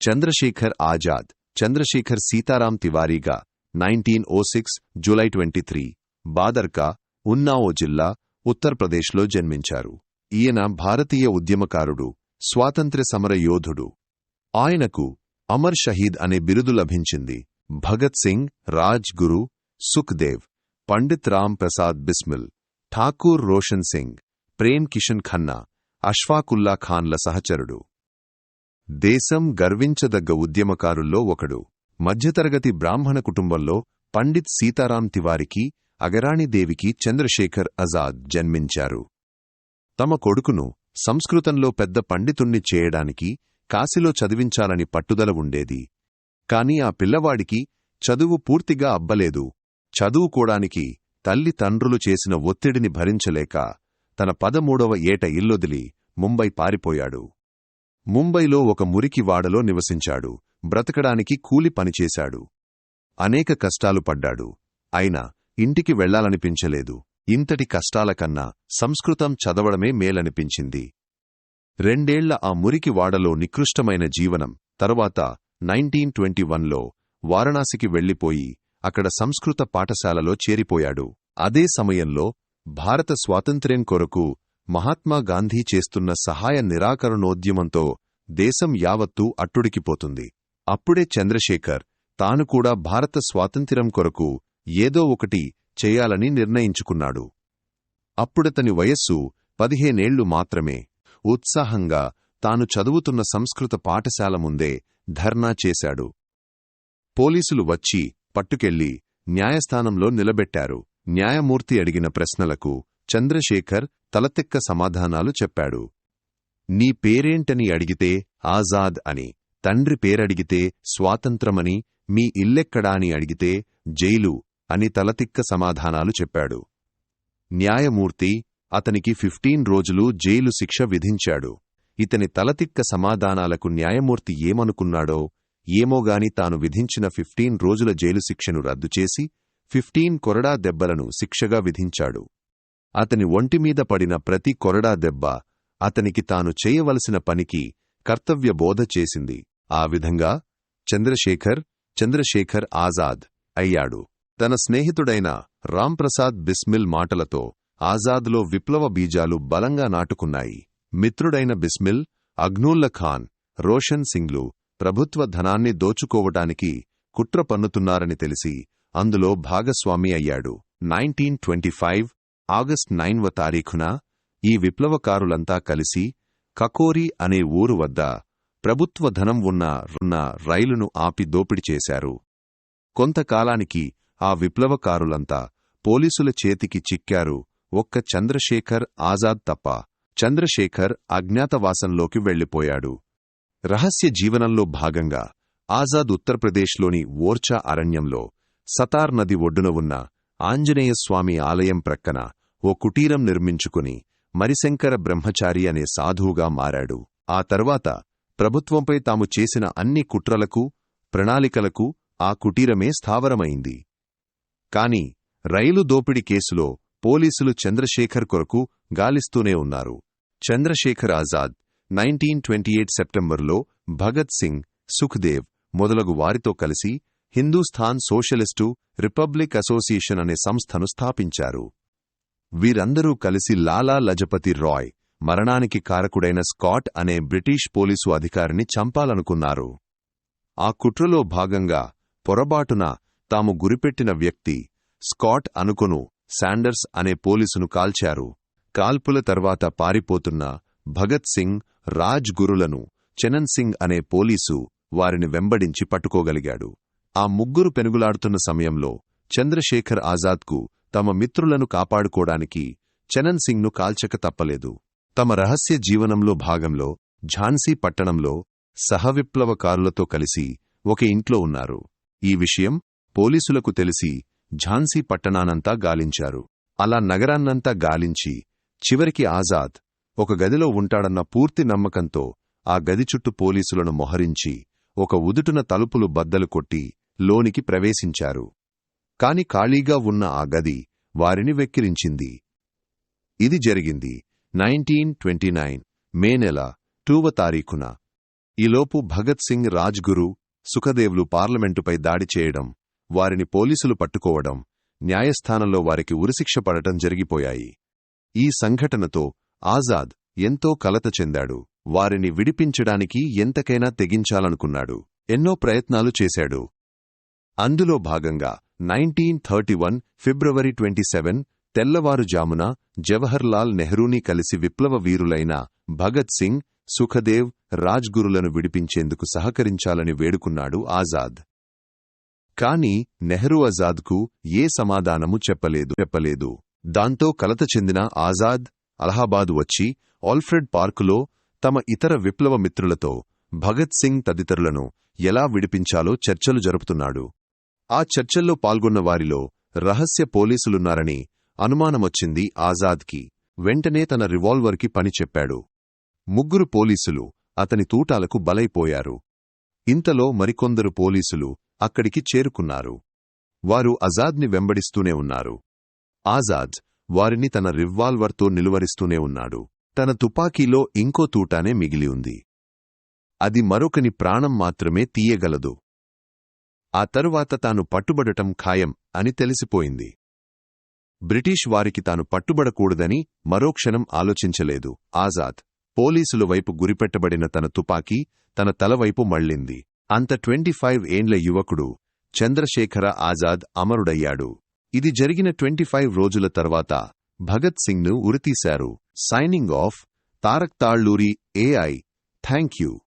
Chandrasekhar Azad Chandrashekhar Sitaram తివారీగా nineteen O six July twenty three. Badarka Unnao జిల్లా ఉత్తరప్రదేశ్లో జన్మించారు. ఈయన భారతీయ ఉద్యమకారుడు స్వాతంత్ర్య సమర యోధుడు. ఆయనకు అమర్ షహీద్ అనే బిరుదు లభించింది. భగత్ సింగ్ రాజ్ గురు సుఖ్దేవ్ పండిత్ రామ్ ప్రసాద్ బిస్మిల్ ఠాకూర్ రోషన్ సింగ్ ప్రేమ్ కిషన్ ఖన్నా అష్ఫాకుల్లా ఖాన్ల సహచరుడు. దేశం గర్వించదగ్గ ఉద్యమకారుల్లో ఒకడు. మధ్యతరగతి బ్రాహ్మణ కుటుంబంలో పండిత్ సీతారాం తివారికి అగరాణిదేవికి చంద్రశేఖర్ ఆజాద్ జన్మించారు. తమ కొడుకును సంస్కృతంలో పెద్ద పండితుణ్ణి చేయడానికి కాశీలో చదివించాలని పట్టుదల ఉండేది. కాని ఆ పిల్లవాడికి చదువు పూర్తిగా అబ్బలేదు. చదువుకోడానికి తల్లి తండ్రులు చేసిన ఒత్తిడిని భరించలేక తన పదమూడవ ఏట ఇల్లొదిలి ముంబై పారిపోయాడు. ముంబైలో ఒక మురికి వాడలో నివసించాడు. బ్రతకడానికి కూలి పనిచేశాడు. అనేక కష్టాలు పడ్డాడు. అయినా ఇంటికి వెళ్ళాలనిపించలేదు. ఇంతటి కష్టాల కన్నా సంస్కృతం చదవడమే మేలనిపించింది. రెండేళ్ళ ఆ మురికి వాడలో నికృష్టమైన జీవనం తరువాత నైన్టీన్ ట్వంటీ వన్లో వారణాసికి వెళ్ళిపోయి అక్కడ సంస్కృత పాఠశాలలో చేరిపోయాడు. అదే సమయంలో భారత స్వాతంత్ర్యం కొరకు మహాత్మా గాంధీ చేస్తున్న సహాయ నిరాకరణోద్యమంతో దేశం యావత్తూ అట్టుడికిపోతుంది. అప్పుడే చంద్రశేఖర్ తాను కూడా భారత స్వాతంత్ర్యం కొరకు ఏదో ఒకటి చేయాలని నిర్ణయించుకున్నాడు. అప్పుడతని వయస్సు పదిహేనేళ్ళు మాత్రమే. ఉత్సాహంగా తాను చదువుతున్న సంస్కృత పాఠశాల ముందే ధర్నా చేశాడు. పోలీసులు వచ్చి పట్టుకెళ్ళి న్యాయస్థానంలో నిలబెట్టారు. న్యాయమూర్తి అడిగిన ప్రశ్నలకు చంద్రశేఖర్ తలతిక్క సమాధానాలు చెప్పాడు. నీ పేరేంటని అడిగితే ఆజాద్ అని తండ్రి పేరడిగితే స్వాతంత్రమని మీ ఇల్లెక్కడా అని అడిగితే జైలు అని తలతిక్క సమాధానాలు చెప్పాడు. న్యాయమూర్తి అతనికి ఫిఫ్టీన్ రోజులు జైలు శిక్ష విధించాడు. ఇతని తలతిక్క సమాధానాలకు న్యాయమూర్తి ఏమనుకున్నాడో ఏమోగాని తాను విధించిన ఫిఫ్టీన్ రోజుల జైలు శిక్షను రద్దు చేసి ఫిఫ్టీన్ కొరడా దెబ్బలను శిక్షగా విధించాడు. అతని ఒంటిమీద పడిన ప్రతి కొరడా దెబ్బ అతనికి తాను చేయవలసిన పనికి కర్తవ్య బోధ చేసింది. ఆ విధంగా చంద్రశేఖర్ చంద్రశేఖర్ ఆజాద్ అయ్యాడు. తన స్నేహితుడైన రాంప్రసాద్ బిస్మిల్ మాటలతో ఆజాద్లో విప్లవ బీజాలు బలంగా నాటుకున్నాయి. మిత్రుడైన బిస్మిల్ అగ్నూల్ల ఖాన్ రోషన్ సింగ్లు ప్రభుత్వ ధనాన్ని దోచుకోవటానికి కుట్ర పన్నుతున్నారని తెలిసి అందులో భాగస్వామి అయ్యాడు. నైన్టీన్ ట్వంటీ ఫైవ్ ఆగస్ట్ నైన్వ తారీఖున ఈ విప్లవకారులంతా కలిసి కకోరి అనే ఊరు వద్ద ప్రభుత్వ ధనం ఉన్న రున్న రైలును ఆపి దోపిడి చేశారు. కొంతకాలానికి ఆ విప్లవకారులంతా పోలీసుల చేతికి చిక్కారు ఒక్క చంద్రశేఖర్ ఆజాద్ తప్ప. చంద్రశేఖర్ అజ్ఞాతవాసంలోకి వెళ్ళిపోయాడు రహస్య జీవనంలో భాగంగా ఆజాద్ ఉత్తరప్రదేశ్లోని ఓర్చా అరణ్యంలో సతార్ నది ఒడ్డున ఉన్న ఆంజనేయస్వామి ఆలయం ప్రక్కన ఓ కుటీరం నిర్మించుకుని మరిశంకర బ్రహ్మచారి అనే సాధువుగా మారాడు. ఆ తర్వాత ప్రభుత్వంపై తాము చేసిన అన్ని కుట్రలకు ప్రణాళికలకు ఆ కుటీరమే స్థావరమైంది. కాని రైలు దోపిడీ కేసులో పోలీసులు చంద్రశేఖర్ కొరకు గాలిస్తూనే ఉన్నారు. Chandrashekhar Azad nineteen twenty eight సెప్టెంబర్లో భగత్ సింగ్ సుఖ్దేవ్ మొదలగు వారితో కలిసి హిందూస్థాన్ సోషలిస్టు రిపబ్లిక్ అసోసియేషన్ అనే సంస్థను స్థాపించారు. వీరందరూ కలిసి లాలా లజపతి రాయ్ మరణానికి కారకుడైన స్కాట్ అనే బ్రిటిష్ పోలీసు అధికారిని చంపాలనుకున్నారు. ఆ కుట్రలో భాగంగా పొరబాటున తాము గురిపెట్టిన వ్యక్తి స్కాట్ అనుకును శాండర్స్ అనే పోలీసును కాల్చారు. కాల్పుల తర్వాత పారిపోతున్న భగత్ సింగ్ రాజ్ గురులను చనన్ సింగ్ అనే పోలీసు వారిని వెంబడించి పట్టుకోగలిగాడు. ఆ ముగ్గురు పెనుగులాడుతున్న సమయంలో చంద్రశేఖర్ ఆజాద్కు తమ మిత్రులను కాపాడుకోడానికి చనన్ సింగ్ను కాల్చక తప్పలేదు. తమ రహస్య జీవనంలో భాగంలో ఝాన్సీ పట్టణంలో సహవిప్లవకారులతో కలిసి ఒక ఇంట్లో ఉన్నారు. ఈ విషయం పోలీసులకు తెలిసి ఝాన్సీ పట్టణానంతా గాలించారు. అలా నగరాన్నంతా గాలించి చివరికి ఆజాద్ ఒక గదిలో ఉంటాడన్న పూర్తి నమ్మకంతో ఆ గది చుట్టూ పోలీసులను మొహరించి ఒక ఉదుటున తలుపులు బద్దలు కొట్టి లోనికి ప్రవేశించారు. కాని ఖాళీగా ఉన్న ఆ గది వారిని వెక్కిరించింది. ఇది జరిగింది నైన్టీన్ ట్వంటీ నైన్ మే నెల టూవ తారీఖున. ఈలోపు భగత్ సింగ్ రాజ్గురు సుఖదేవ్లు పార్లమెంటుపై దాడి చేయడం వారిని పోలీసులు పట్టుకోవడం న్యాయస్థానంలో వారికి ఉరిశిక్ష పడటం జరిగిపోయాయి. ఈ సంఘటనతో ఆజాద్ ఎంతో కలత చెందాడు. వారిని విడిపించడానికి ఎంతకైనా తెగించాలనుకున్నాడు. ఎన్నో ప్రయత్నాలు చేశాడు. అందులో భాగంగా nineteen thirty one February twenty seven తెల్లవారుజామున జవహర్లాల్ నెహ్రూని కలిసి విప్లవ వీరులైన భగత్ సింగ్ సుఖదేవ్ రాజ్గురులను విడిపించేందుకు సహకరించాలని వేడుకున్నాడు ఆజాద్. కాని నెహ్రూ ఆజాద్కు ఏ సమాధానము చెప్పలేదు. చెప్పలేదు. దాంతో కలత చెందిన ఆజాద్ అలహాబాద్ వచ్చి ఆల్ఫ్రెడ్ పార్కులో తమ ఇతర విప్లవ మిత్రులతో భగత్ సింగ్ తదితరులను ఎలా విడిపించాలో చర్చలు జరుపుతున్నాడు. ఆ చర్చల్లో పాల్గొన్న వారిలో రహస్య పోలీసులున్నారని అనుమానమొచ్చింది ఆజాద్కి. వెంటనే తన రివాల్వర్కి పని చెప్పాడు. ముగ్గురు పోలీసులు అతని తూటాలకు బలైపోయారు. ఇంతలో మరికొందరు పోలీసులు అక్కడికి చేరుకున్నారు. వారు అజాద్ని వెంబడిస్తూనే ఉన్నారు. ఆజాద్ వారిని తన రివాల్వర్తో నిలువరిస్తూనే ఉన్నాడు. తన తుపాకీలో ఇంకో తూటానే మిగిలి ఉంది. అది మరొకని ప్రాణం మాత్రమే తీయగలదు. ఆ తరువాత తాను పట్టుబడటం ఖాయం అని తెలిసిపోయింది. బ్రిటిష్ వారికి తాను పట్టుబడకూడదని మరోక్షణం ఆలోచించలేదు. ఆజాద్ పోలీసుల వైపు గురిపెట్టబడిన తన తుపాకీ తన తలవైపు మళ్ళింది. అంత ట్వంటీ ఫైవ్ ఏండ్ల యువకుడు చంద్రశేఖర ఆజాద్ అమరుడయ్యాడు. ఇది జరిగిన ట్వంటీ ఫైవ్ రోజుల తర్వాత భగత్ సింగ్ను ఉరితీశారు. Signing off Tarak Talluri AI. Thank you